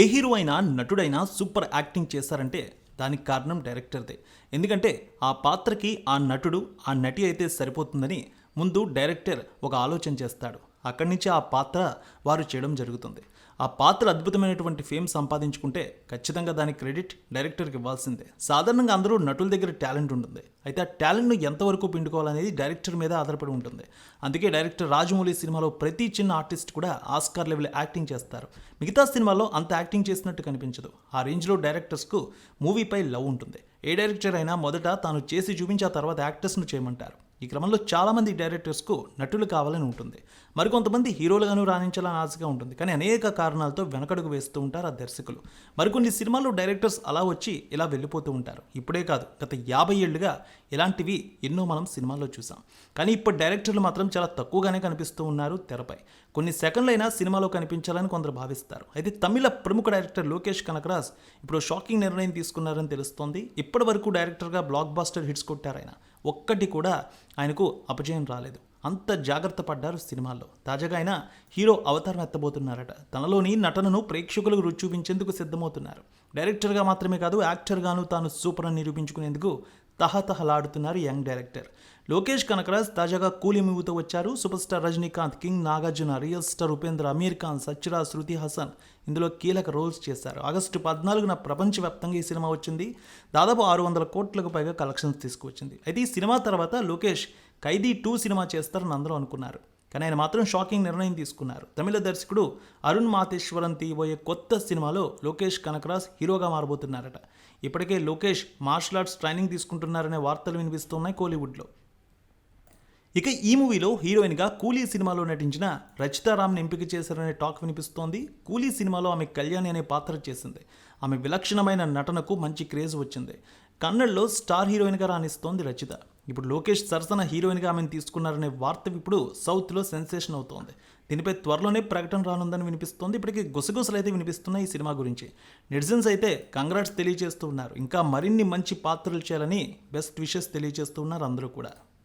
ఏ hero అయినా నటుడైనా super acting చేశారంటే దానికి కారణం డైరెక్టర్దే. ఎందుకంటే ఆ పాత్రకి ఆ నటుడు ఆ నటి అయితే సరిపోతుందని ముందు డైరెక్టర్ ఒక ఆలోచన చేస్తాడు. అక్కడి నుంచి ఆ పాత్ర వారు చేయడం జరుగుతుంది. ఆ పాత్ర అద్భుతమైనటువంటి ఫేమ్ సంపాదించుకుంటే ఖచ్చితంగా దానికి క్రెడిట్ డైరెక్టర్కి ఇవ్వాల్సిందే. సాధారణంగా అందరూ నటుల దగ్గర టాలెంట్ ఉంటుంది. అయితే ఆ టాలెంట్ను ఎంతవరకు పిండుకోవాలనేది డైరెక్టర్ మీద ఆధారపడి ఉంటుంది. అందుకే డైరెక్టర్ రాజమౌళి సినిమాలో ప్రతి చిన్న ఆర్టిస్ట్ కూడా ఆస్కార్ లెవెల్ యాక్టింగ్ చేస్తారు. మిగతా సినిమాల్లో అంత యాక్టింగ్ చేసినట్టు కనిపించదు. ఆ రేంజ్లో డైరెక్టర్స్కు మూవీపై లవ్ ఉంటుంది. ఏ డైరెక్టర్ అయినా మొదట తాను చేసి చూపించి ఆ తర్వాత యాక్టర్స్ను చేయమంటారు. ఈ క్రమంలో చాలామంది డైరెక్టర్స్కు నటులు కావాలని ఉంటుంది. మరికొంతమంది హీరోలుగాను రాణించాలని ఆశగా ఉంటుంది. కానీ అనేక కారణాలతో వెనకడుగు వేస్తూ ఉంటారు ఆ దర్శకులు. మరికొన్ని సినిమాల్లో డైరెక్టర్స్ అలా వచ్చి ఇలా వెళ్ళిపోతూ ఉంటారు. ఇప్పుడే కాదు గత యాభై ఏళ్ళుగా ఇలాంటివి ఎన్నో మనం సినిమాల్లో చూసాం. కానీ ఇప్పుడు డైరెక్టర్లు మాత్రం చాలా తక్కువగానే కనిపిస్తూ ఉన్నారు తెరపై. కొన్ని సెకండ్లైనా సినిమాలో కనిపించాలని కొందరు భావిస్తారు. అయితే తమిళ ప్రముఖ డైరెక్టర్ లోకేష్ కనకరాజ్ ఇప్పుడు షాకింగ్ నిర్ణయం తీసుకున్నారని తెలుస్తోంది. ఇప్పటి వరకు డైరెక్టర్గా బ్లాక్ బాస్టర్ హిట్స్ కొట్టారు ఆయన. ఒక్కటి కూడా ఆయనకు అపజయం రాలేదు. అంత జాగ్రత్త పడ్డారు సినిమాల్లో. తాజాగా ఆయన హీరో అవతారం ఎత్తబోతున్నారట. తనలోని నటనను ప్రేక్షకులకు రుచి చూపించేందుకు సిద్ధమవుతున్నారు. డైరెక్టర్గా మాత్రమే కాదు యాక్టర్గాను తాను సూపర్ అని నిరూపించుకునేందుకు తహతహలాడుతున్నారు యంగ్ డైరెక్టర్. లోకేష్ కనకరాజ్ తాజాగా కూలీ మూవీతో వచ్చారు. Super star Rajinikanth king Nagarjuna real star Upendra Aamir Khan సచ్చిరా Shruti Haasan ఇందులో కీలక రోల్స్ చేశారు. ఆగస్టు పద్నాలుగున ప్రపంచవ్యాప్తంగా ఈ సినిమా వచ్చింది. దాదాపు ఆరు వందల కోట్లకు పైగా కలెక్షన్స్ తీసుకువచ్చింది. అయితే ఈ సినిమా తర్వాత లోకేష్ ఖైదీ టూ సినిమా చేస్తారని అందరూ అనుకున్నారు. కానీ ఆయన మాత్రం షాకింగ్ నిర్ణయం తీసుకున్నారు. తమిళ దర్శకుడు అరుణ్ మాతేశ్వరన్ తీయబోయే కొత్త సినిమాలో లోకేష్ కనకరాజ్ హీరోగా మారబోతున్నారట. ఇప్పటికే లోకేష్ మార్షల్ ఆర్ట్స్ ట్రైనింగ్ తీసుకుంటున్నారనే వార్తలు వినిపిస్తున్నాయి కోలీవుడ్లో. ఇక ఈ మూవీలో హీరోయిన్గా కూలీ సినిమాలో నటించిన రచితారామ్ని ఎంపిక చేశారనే టాక్ వినిపిస్తోంది. కూలీ సినిమాలో ఆమె కళ్యాణి అనే పాత్ర చేసింది. ఆమె విలక్షణమైన నటనకు మంచి క్రేజ్ వచ్చింది. కన్నడలో స్టార్ హీరోయిన్గా రాణిస్తోంది రచిత. ఇప్పుడు లోకేష్ సరసన హీరోయిన్గా ఆమెను తీసుకున్నారనే వార్త ఇప్పుడు సౌత్లో సెన్సేషన్ అవుతోంది. దీనిపై త్వరలోనే ప్రకటన రానుందని వినిపిస్తోంది. ఇప్పటికీ గుసగుసలు అయితే వినిపిస్తున్నాయి ఈ సినిమా గురించి. నెటిజన్స్ అయితే కంగ్రాట్స్ తెలియజేస్తూ ఉన్నారు. ఇంకా మరిన్ని మంచి పాత్రలు చేయాలని బెస్ట్ విషెస్ తెలియజేస్తూ ఉన్నారు అందరూ కూడా.